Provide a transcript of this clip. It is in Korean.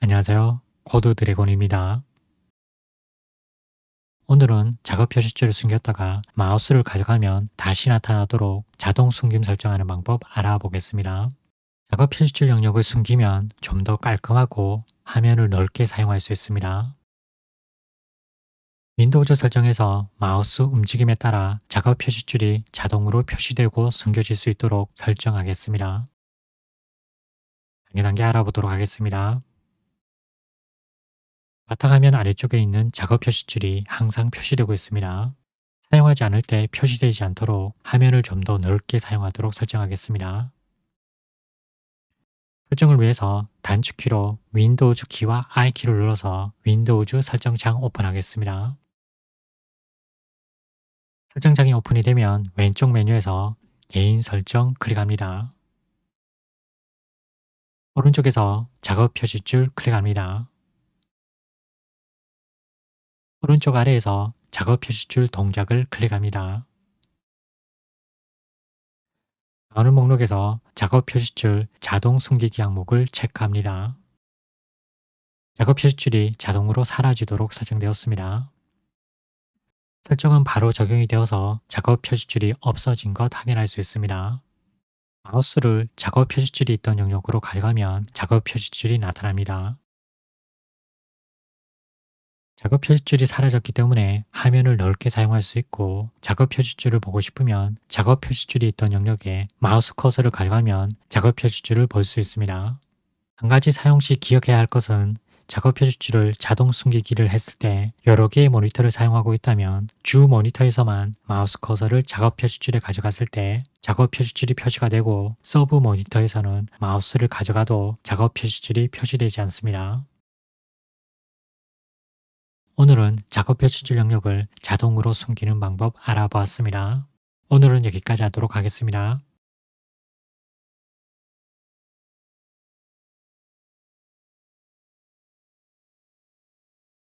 안녕하세요. 코드 드래곤입니다. 오늘은 작업 표시줄을 숨겼다가 마우스를 가져가면 다시 나타나도록 자동 숨김 설정하는 방법 알아보겠습니다. 작업 표시줄 영역을 숨기면 좀 더 깔끔하고 화면을 넓게 사용할 수 있습니다. 윈도우즈 설정에서 마우스 움직임에 따라 작업 표시줄이 자동으로 표시되고 숨겨질 수 있도록 설정하겠습니다. 당연한 게 알아보도록 하겠습니다. 바탕화면 아래쪽에 있는 작업 표시줄이 항상 표시되고 있습니다. 사용하지 않을 때 표시되지 않도록 화면을 좀 더 넓게 사용하도록 설정하겠습니다. 설정을 위해서 단축키로 윈도우즈 키와 I키를 눌러서 윈도우즈 설정창 오픈하겠습니다. 설정창이 오픈이 되면 왼쪽 메뉴에서 개인 설정 클릭합니다. 오른쪽에서 작업 표시줄 클릭합니다. 오른쪽 아래에서 작업 표시줄 동작을 클릭합니다. 나오는 목록에서 작업 표시줄 자동 숨기기 항목을 체크합니다. 작업 표시줄이 자동으로 사라지도록 설정되었습니다. 설정은 바로 적용이 되어서 작업 표시줄이 없어진 것 확인할 수 있습니다. 마우스를 작업 표시줄이 있던 영역으로 가져가면 작업 표시줄이 나타납니다. 작업 표시줄이 사라졌기 때문에 화면을 넓게 사용할 수 있고 작업 표시줄을 보고 싶으면 작업 표시줄이 있던 영역에 마우스 커서를 가져가면 작업 표시줄을 볼 수 있습니다. 한 가지 사용 시 기억해야 할 것은 작업 표시줄을 자동 숨기기를 했을 때 여러 개의 모니터를 사용하고 있다면 주 모니터에서만 마우스 커서를 작업 표시줄에 가져갔을 때 작업 표시줄이 표시가 되고 서브 모니터에서는 마우스를 가져가도 작업 표시줄이 표시되지 않습니다. 오늘은 작업 표시줄 영역을 자동으로 숨기는 방법 알아보았습니다. 오늘은 여기까지 하도록 하겠습니다.